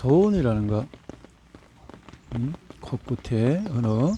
돈이라는 거 음? 코끝에 어느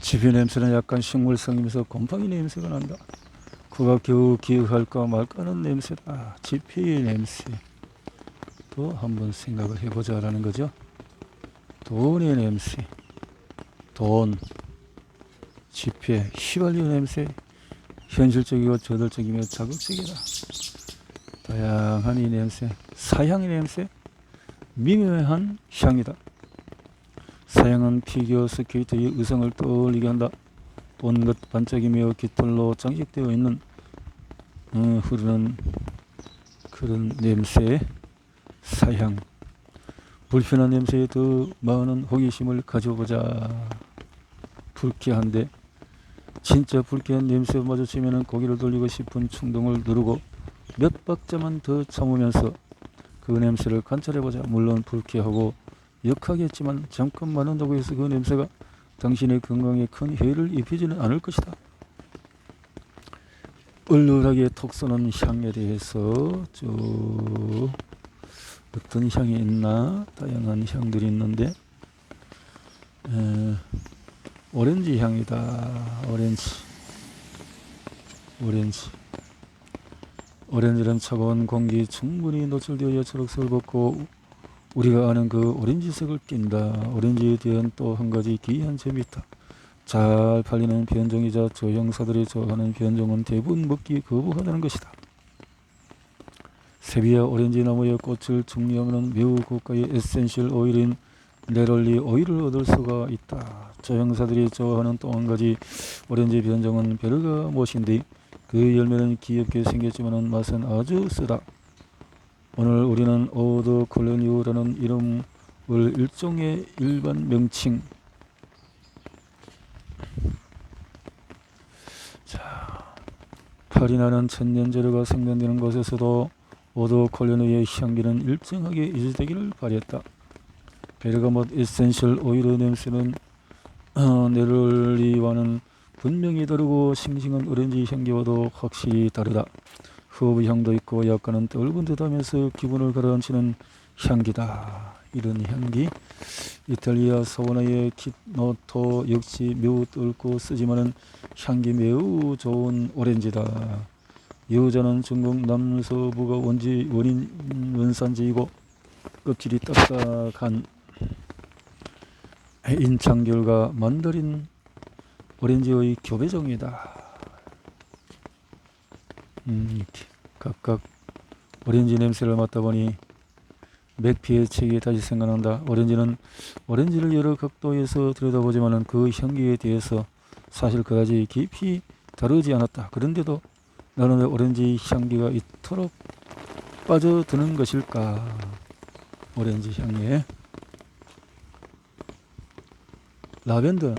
집의 냄새는 약간 식물성이면서 곰팡이 냄새가 난다. 그가 겨우 기억할까 말까 하는 냄새다. 지폐의 냄새. 또 한번 생각을 해보자 라는 거죠. 돈의 냄새. 돈. 지폐. 휘발유 냄새. 현실적이고 저돌적이며 자극적이다. 다양한 이 냄새. 사향의 냄새. 미묘한 향이다. 사양은 피겨 스케이트의 의상을 떠올리게 한다. 온갖 반짝이며 깃털로 장식되어 있는 어, 흐르는 그런 냄새, 사향. 불편한 냄새에 더 많은 호기심을 가져보자. 불쾌한데 진짜 불쾌한 냄새 마주치면 고개를 돌리고 싶은 충동을 누르고 몇 박자만 더 참으면서 그 냄새를 관찰해보자. 물론 불쾌하고 역하겠지만 잠깐 맡는다고 해서 그 냄새가 당신의 건강에 큰 해를 입히지는 않을 것이다. 얼얼하게 톡 쏘는 향에 대해서 쭉 어떤 향이 있나 다양한 향들이 있는데 에, 오렌지 향이다. 오렌지 오렌지 오렌지는 차가운 공기 충분히 노출되어 초록색을 벗고 우리가 아는 그 오렌지색을 띈다. 오렌지에 대한 또 한 가지 기이한 점이 있다. 잘 팔리는 변종이자 조형사들이 좋아하는 변종은 대부분 먹기 거부하다는 것이다. 세비야 오렌지 나무의 꽃을 중리하면 매우 고가의 에센셜 오일인 네롤리 오일을 얻을 수가 있다. 조형사들이 좋아하는 또 한 가지 오렌지 변종은 베르가 못인데 그 열매는 귀엽게 생겼지만 맛은 아주 쓰다. 오늘 우리는 오드 콜로니오라는 이름을 일종의 일반 명칭 자 팔이 나는 천년 재료가 생산되는 곳에서도 오드 콜로니오의 향기는 일정하게 유지되기를 바랬다. 베르가못 에센셜 오일의 냄새는 어, 네롤리와는 분명히 다르고 싱싱한 오렌지 향기와도 확실히 다르다. 허브 향도 있고 약간은 떫은 듯하면서 기분을 가라앉히는 향기다. 이런 향기. 이탈리아 사원나의 키노토 역시 매우 떫고 쓰지만은 향기 매우 좋은 오렌지다. 여자는 중국 남서부가 원지 원인 원산지이고 껍질이 딱딱한 인창귤과 만다린 오렌지의 교배종이다. 음, 각각 오렌지 냄새를 맡다 보니 맥피의 책이 다시 생각난다. 오렌지는 오렌지를 여러 각도에서 들여다보지만은 그 향기에 대해서 사실 그다지 깊이 다루지 않았다. 그런데도 나는 왜 오렌지 향기가 이토록 빠져드는 것일까? 오렌지 향에 라벤더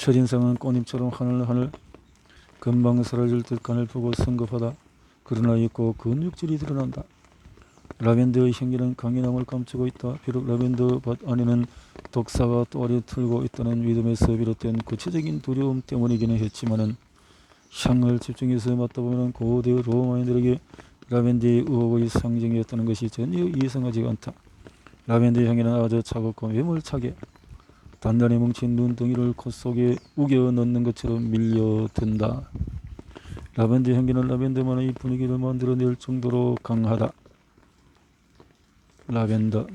첫인상은 꽃잎처럼 하늘하늘 금방 사라질 듯 가늘프고 성급하다. 그러나 있고 근육질이 드러난다. 라벤더의 향기는 강인함을 감추고 있다. 비록 라벤더 밭 안에는 독사가 또아리 틀고 있다는 믿음에서 비롯된 구체적인 두려움 때문이기는 했지만은 향을 집중해서 맡다 보면 고대 로마인들에게 라벤더의 의혹의 상징이었다는 것이 전혀 이상하지 않다. 라벤더 향기는 아주 차갑고 매몰차게 단단히 뭉친 눈덩이를 콧 속에 우겨 넣는 것처럼 밀려든다. 라벤더 향기는 라벤더만의 분위기를 만들어낼 정도로 강하다. 라벤더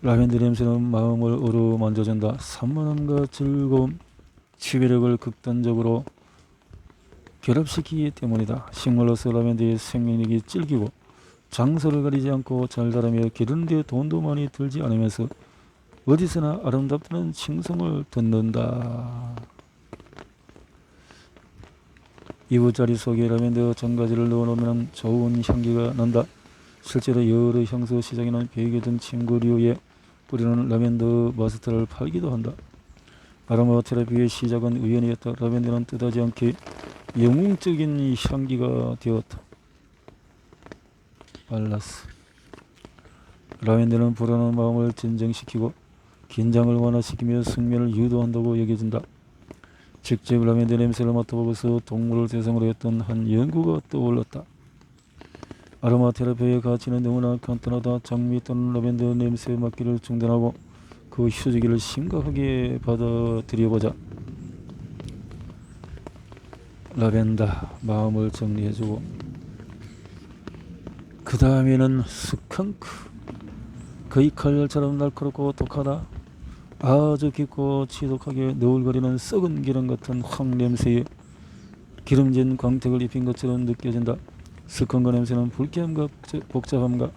라벤더 냄새는 마음을 어루만져준다. 산만함과 즐거움, 치매력을 극단적으로 결합시키기 때문이다. 식물로서 라벤더의 생명력이 질기고 장소를 가리지 않고 잘 자라며 기르는데 돈도 많이 들지 않으면서 어디서나 아름답다는 칭송을 듣는다. 이부자리 속에 라벤더 전가지를 넣어놓으면 좋은 향기가 난다. 실제로 여러 향수 시장에는 베개든 침구류에 뿌리는 라벤더 마스터를 팔기도 한다. 아로마 테라피의 시작은 우연이었다. 라벤더는 뜻하지 않게 영웅적인 향기가 되었다. 발라스 라벤더는 불안한 마음을 진정시키고 긴장을 완화시키며 숙면을 유도한다고 여겨진다. 직접 라면드 냄새를 맡아보고서 동물을 대상으로 했던 한 연구가 떠올랐다. 아로마 테라피의 가치는 너무나 간단하다. 장미 또는 라벤더 냄새 맡기를 중단하고 그 휴지기를 심각하게 받아들여보자. 라벤더 마음을 정리해주고 그 다음에는 스컹크 거의 칼날처럼 날카롭고 독하다. 아주 깊고 지독하게 너울거리는 썩은 기름 같은 황 냄새에 기름진 광택을 입힌 것처럼 느껴진다. 스컹크 냄새는 불쾌함과 복잡함과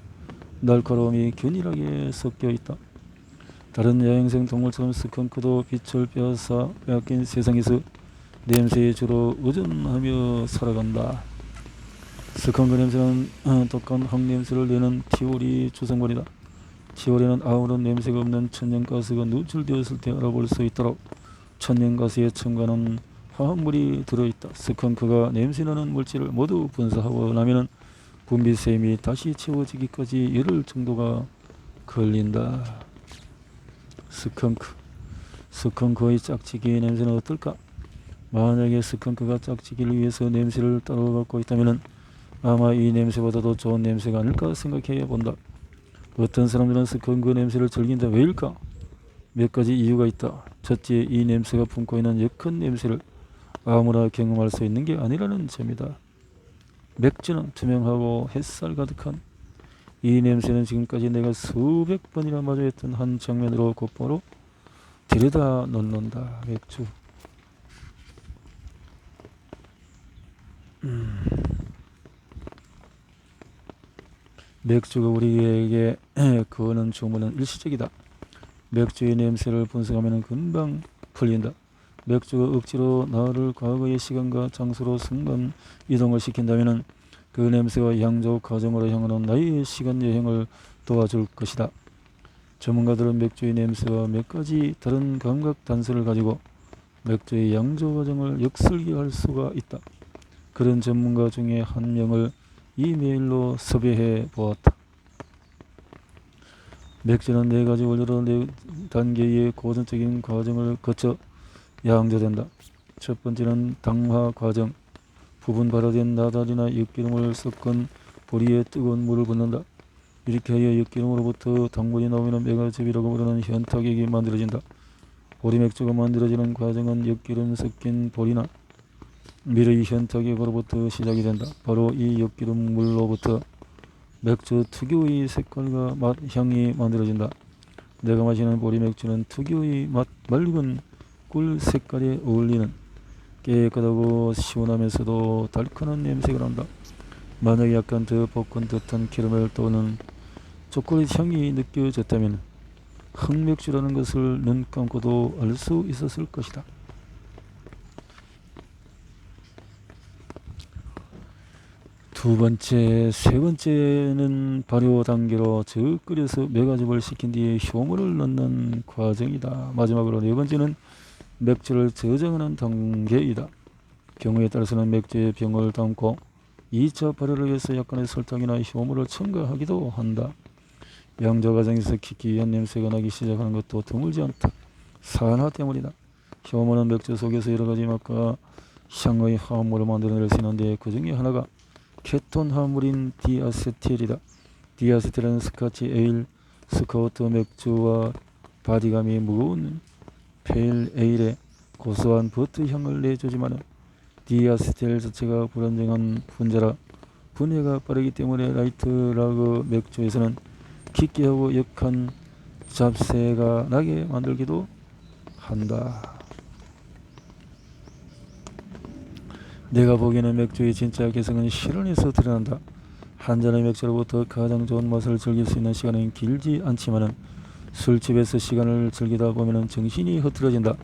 날카로움이 균일하게 섞여 있다. 다른 야행성 동물처럼 스컹크도 빛을 빼앗아 빼앗긴 세상에서 냄새에 주로 의존하며 살아간다. 스컹크 냄새는 어, 독한 황 냄새를 내는 티오리 조성물이다. 티오리는 아무런 냄새가 없는 천연가스가 누출되었을 때 알아볼 수 있도록 천연가스에 첨가하는 화합물이 들어있다. 스컹크가 냄새나는 물질을 모두 분사하고 나면은 분비샘이 다시 채워지기까지 열흘 정도가 걸린다. 스컹크 스컹크의 짝짓기의 냄새는 어떨까? 만약에 스컹크가 짝짓기를 위해서 냄새를 따로 갖고 있다면 아마 이 냄새보다도 좋은 냄새가 아닐까 생각해 본다. 어떤 사람들은 스컹크 냄새를 즐긴다. 왜일까? 몇 가지 이유가 있다. 첫째, 이 냄새가 품고 있는 역한 냄새를 아무나 경험할 수 있는 게 아니라는 점이다. 맥주는 투명하고 햇살 가득한 이 냄새는 지금까지 내가 수백 번이나 마주했던 한 장면으로 곧바로 들여다 놓는다. 맥주. 음. 맥주가 우리에게 그는 주문은 일시적이다. 맥주의 냄새를 분석하면 금방 풀린다. 맥주가 억지로 나를 과거의 시간과 장소로 순간 이동을 시킨다면 그 냄새가 양조 과정으로 향하는 나의 시간 여행을 도와줄 것이다. 전문가들은 맥주의 냄새와 몇 가지 다른 감각 단서를 가지고 맥주의 양조 과정을 역설계할 수가 있다. 그런 전문가 중에 한 명을 이 메일로 섭외해 보았다. 맥주는 네 가지 원료로 네 단계의 고전적인 과정을 거쳐 양조된다. 첫 번째는 당화 과정. 부분 발효된 나달이나 엿기름을 섞은 보리에 뜨거운 물을 붓는다. 이렇게 하여 엿기름으로부터 당분이 나오면 메가즙이라고 부르는 현탁액이 만들어진다. 보리 맥주가 만들어지는 과정은 엿기름 섞인 보리나 미르의 현탁액으로부터 시작이 된다. 바로 이 엿기름 물로부터 맥주 특유의 색깔과 맛, 향이 만들어진다. 내가 마시는 보리 맥주는 특유의 맛, 맑은 꿀 색깔에 어울리는 깨끗하고 시원하면서도 달큰한 냄새가 난다. 만약에 약간 더 볶은 듯한 기름을 또는 초콜릿 향이 느껴졌다면 흑맥주라는 것을 눈 감고도 알 수 있었을 것이다. 두 번째, 세 번째는 발효 단계로 저 끓여서 메가즙을 식힌 뒤에 효모를 넣는 과정이다. 마지막으로 네 번째는 맥주를 저장하는 단계이다. 경우에 따라서는 맥주에 병을 담고 2차 발효를 위해서 약간의 설탕이나 효모를 첨가하기도 한다. 양조 과정에서 기기한 냄새가 나기 시작하는 것도 드물지 않다. 산화 때문이다. 효모는 맥주 속에서 여러 가지 맛과 향의 화합물을 만들어낼 수 있는데 그 중에 하나가 케톤 화물인 디아세틸이다. 디아세틸은 스카치 에일, 스카우트 맥주와 바디감이 무거운 페일 에일에 고소한 버터 향을 내주지만 디아세틸 자체가 불안정한 분자라 분해가 빠르기 때문에 라이트 라그 맥주에서는 깊게 하고 역한 잡새가 나게 만들기도 한다. 내가 보기에는 맥주의 진짜 개성은 실온에서 드러난다. 한 잔의 맥주로부터 가장 좋은 맛을 즐길 수 있는 시간은 길지 않지만은 술집에서 시간을 즐기다 보면 정신이 흐트러진다.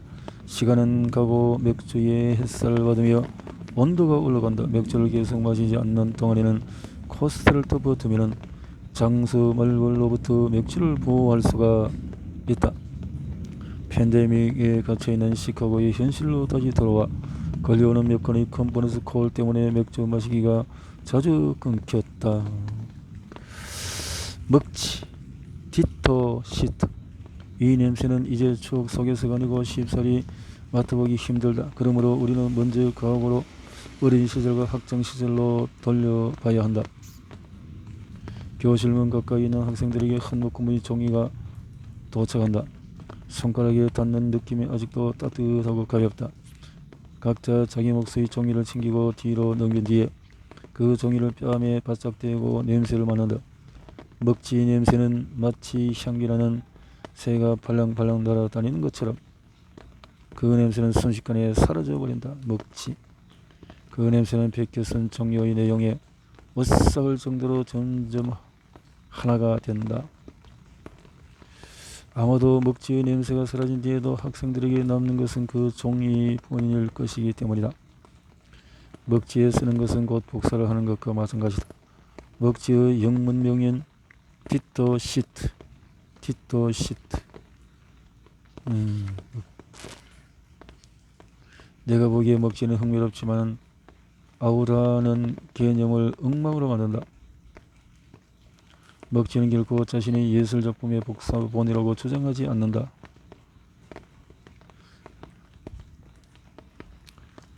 시간은 가고 맥주의 햇살을 받으며 온도가 올라간다. 맥주를 계속 마시지 않는 동안에는 코스트를 덮어두면 장수 말벌로부터 맥주를 보호할 수가 있다. 팬데믹에 갇혀있는 시카고의 현실로 다시 돌아와 걸려오는 몇 건의 컴포넌스 콜 때문에 맥주 마시기가 자주 끊겼다. 먹지 디토 시트 이 냄새는 이제 추억 속에서가 아니고 쉽사리 맡아보기 힘들다. 그러므로 우리는 먼저 과거로 어린 시절과 학창 시절로 돌려봐야 한다. 교실문 가까이 있는 학생들에게 한묶음의 종이가 도착한다. 손가락에 닿는 느낌이 아직도 따뜻하고 가볍다. 각자 자기 몫의 종이를 챙기고 뒤로 넘긴 뒤에 그 종이를 뺨에 바짝 대고 냄새를 맡는다. 먹지 냄새는 마치 향기나는 새가 발랑발랑 날아다니는 것처럼 그 냄새는 순식간에 사라져 버린다. 먹지. 그 냄새는 베껴 쓴 종이의 내용에 오싹할 정도로 점점 하나가 된다. 아마도 먹지의 냄새가 사라진 뒤에도 학생들에게 남는 것은 그 종이뿐일 것이기 때문이다. 먹지에 쓰는 것은 곧 복사를 하는 것과 마찬가지다. 먹지의 영문명인 디토 시트, 디토 시트. 음, 내가 보기에 먹지는 흥미롭지만 아우라는 개념을 엉망으로 만든다. 먹지는 결코 자신의 예술 작품의 복사본이라고 주장하지 않는다.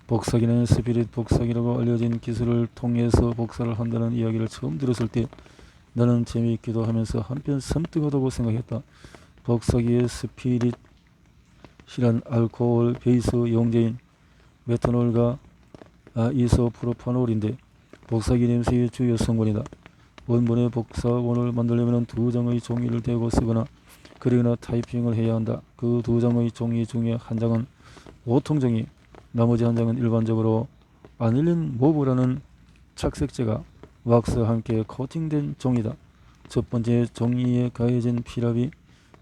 복사기는 스피릿 복사기라고 알려진 기술을 통해서 복사를 한다는 이야기를 처음 들었을 때 나는 재미있기도 하면서 한편 섬뜩하다고 생각했다. 복사기의 스피릿이란 알코올 베이스 용제인 메탄올과 아, 이소프로파놀인데 복사기 냄새의 주요 성분이다. 원본의 복사본을 만들려면 두 장의 종이를 대고 쓰거나 그리거나 타이핑을 해야 한다. 그 두 장의 종이 중에 한 장은 오통 종이, 나머지 한 장은 일반적으로 아닐린 모브라는 착색제가 왁스와 함께 코팅된 종이다. 첫 번째 종이에 가해진 피랍이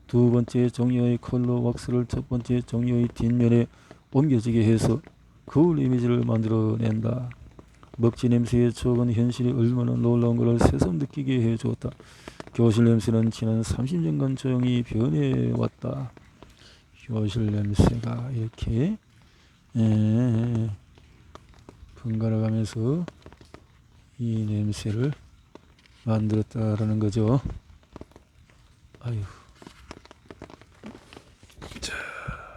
두 번째 종이의 컬러 왁스를 첫 번째 종이의 뒷면에 옮겨지게 해서 거울 이미지를 만들어낸다. 먹지 냄새의 추억은 현실이 얼마나 놀라운 것을 새삼 느끼게 해주었다. 교실 냄새는 지난 30년간 조용히 변해왔다. 교실 냄새가 이렇게 에, 번갈아 가면서 이 냄새를 만들었다라는 거죠. 아유.